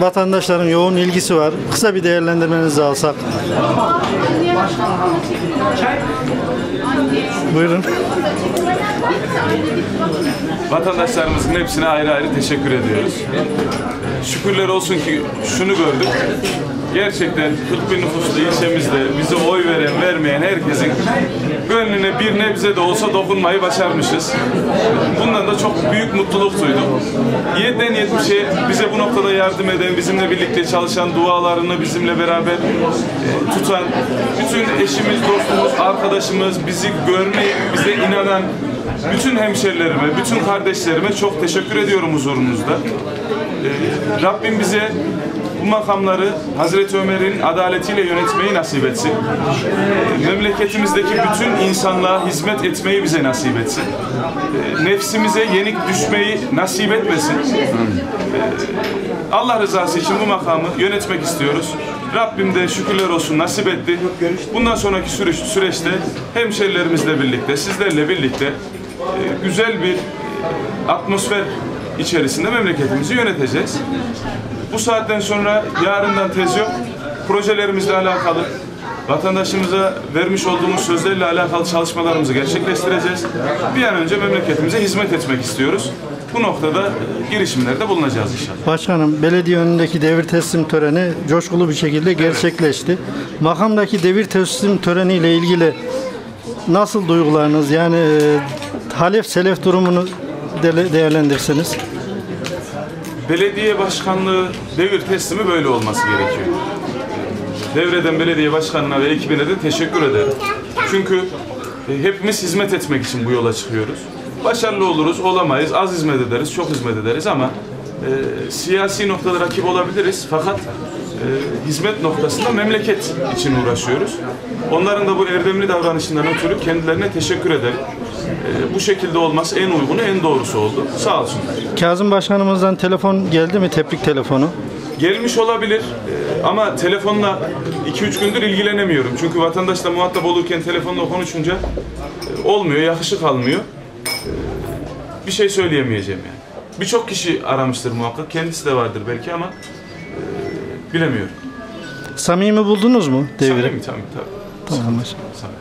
Vatandaşların yoğun ilgisi var. Kısa bir değerlendirmenizi alsak. Buyurun. Vatandaşlarımızın hepsine ayrı ayrı teşekkür ediyoruz. Şükürler olsun ki şunu gördük. Gerçekten 40 bin nüfuslu ilçemizde bize oy veren, vermeyen herkesin gönlüne bir nebze de olsa dokunmayı başarmışız. Bundan da çok büyük mutluluk duydum. 7'den 70'e bize bu noktada yardım eden, bizimle birlikte çalışan, dualarını bizimle beraber e, tutan, bütün eşimiz, dostumuz, arkadaşımız, bizi görmeye, bize inanan bütün hemşerilerime, bütün kardeşlerime çok teşekkür ediyorum huzurunuzda. Ee, Rabbim bize bu makamları Hazreti Ömer'in adaletiyle yönetmeyi nasip etsin. Memleketimizdeki bütün insanlığa hizmet etmeyi bize nasip etsin. Ee, Nefsimize yenik düşmeyi nasip etmesin. Ee, Allah rızası için bu makamı yönetmek istiyoruz. Rabbim de şükürler olsun nasip etti. Bundan sonraki süreç, süreçte hemşerilerimizle birlikte, sizlerle birlikte e, güzel bir atmosfer içerisinde memleketimizi yöneteceğiz. Bu saatten sonra yarından tez yok. Projelerimizle alakalı vatandaşımıza vermiş olduğumuz sözlerle alakalı çalışmalarımızı gerçekleştireceğiz. Bir an önce memleketimize hizmet etmek istiyoruz. Bu noktada e, girişimlerde bulunacağız inşallah. Başkanım, belediye önündeki devir teslim töreni coşkulu bir şekilde gerçekleşti. Makamdaki devir teslim töreniyle ilgili nasıl duygularınız yani e, halef selef durumunu de- değerlendirseniz. Belediye başkanlığı devir teslimi böyle olması gerekiyor. Devreden belediye başkanına ve ekibine de teşekkür ederim. Çünkü e, hepimiz hizmet etmek için bu yola çıkıyoruz. Başarılı oluruz, olamayız, az hizmet ederiz, çok hizmet ederiz ama e, siyasi noktada rakip olabiliriz. Fakat e, hizmet noktasında memleket için uğraşıyoruz. Onların da bu erdemli davranışından ötürü kendilerine teşekkür ederim. E, bu şekilde olması en uygunu, en doğrusu oldu. Sağ olsunlar. Kazım Başkanımızdan telefon geldi mi? Tebrik telefonu. Gelmiş olabilir Ee, ama telefonla 2-3 gündür ilgilenemiyorum. Çünkü vatandaşla muhatap olurken telefonla konuşunca e, olmuyor, yakışık almıyor. Ee, Bir şey söyleyemeyeceğim yani. Birçok kişi aramıştır muhakkak. Kendisi de vardır belki ama e, bilemiyorum. Samimi buldunuz mu devri? Samimi tabii tabii. Tamam. Samimi.